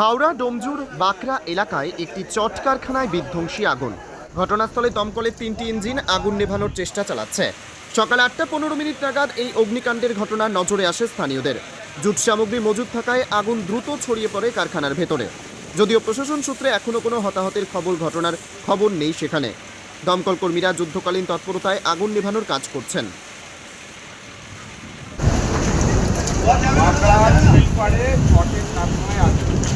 হাওড়া, ডোমজুর বাকরা এলাকায় একটি চট কারখানায় বিধ্বংসী আগুন। ঘটনাস্থলে দমকলের তিনটি ইঞ্জিন আগুন নেভানোর চেষ্টা চালাচ্ছে। সকাল আটটা পনেরো মিনিট নাগাদ এই অগ্নিকাণ্ডের ঘটনা নজরে আসে স্থানীয়দের। জুট সামগ্রী মজুদ থাকায় আগুন দ্রুত ছড়িয়ে পড়ে কারখানার ভেতরে। যদিও প্রশাসন সূত্রে এখনও কোনো হতাহতের খবর, ঘটনার খবর নেই সেখানে। দমকল কর্মীরা যুদ্ধকালীন তৎপরতায় আগুন নেভানোর কাজ করছেন।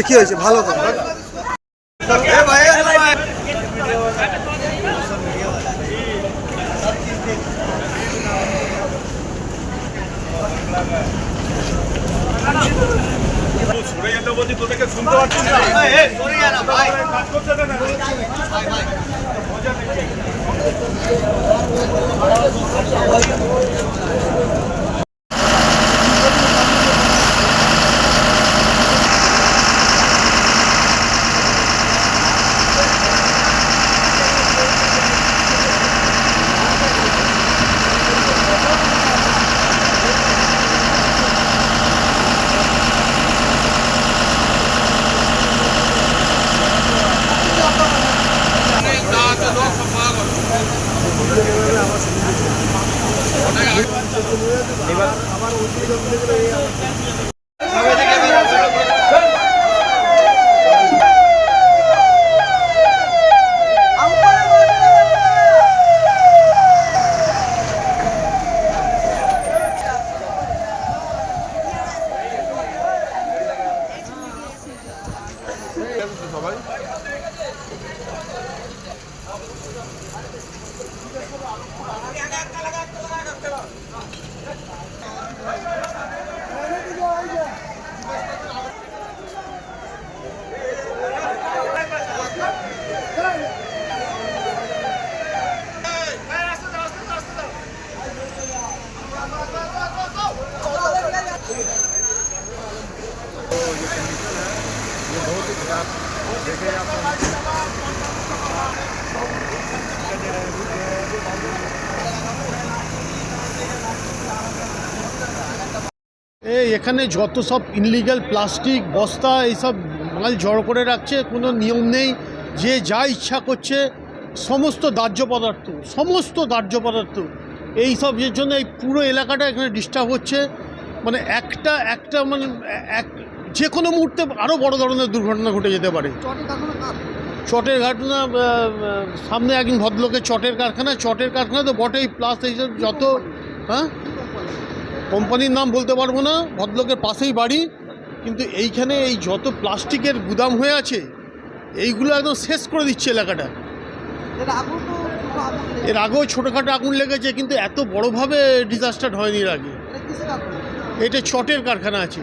কি হয়েছে? ভালো তো সরে যেতে বলছি তোদেরকে শুনতে পাচ্ছি না। এবার কাজ করছে না এই এখানে যত সব ইনলিগাল প্লাস্টিক বস্তা, এইসব মাল জড়ো করে রাখছে, কোনো নিয়ম নেই। যে যা ইচ্ছা করছে, সমস্ত দাহ্য পদার্থ, সমস্ত দাহ্য পদার্থ, এই সব জন্য এই পুরো এলাকাটা এখানে ডিস্টার্ব হচ্ছে। মানে একটা একটা মানে এক যে কোনো মুহূর্তে আরও বড় ধরনের দুর্ঘটনা ঘটে যেতে পারে। চটের ঘটনা সামনে একজন ভদ্রলোকের চটের কারখানা চটের কারখানা তো বটেই প্লাস এইসব যত হ্যাঁ? কোম্পানির নাম বলতে পারব না ভদ্রলোকের পাশেই বাড়ি কিন্তু এইখানে এই যত প্লাস্টিকের গুদাম হয়ে আছে এইগুলো একদম শেষ করে দিচ্ছে এলাকাটা। এর আগেও ছোটোখাটো আগুন লেগেছে কিন্তু এত বড়োভাবে ডিজাস্টার হয়নি এর আগে। এটা চটের কারখানা আছে।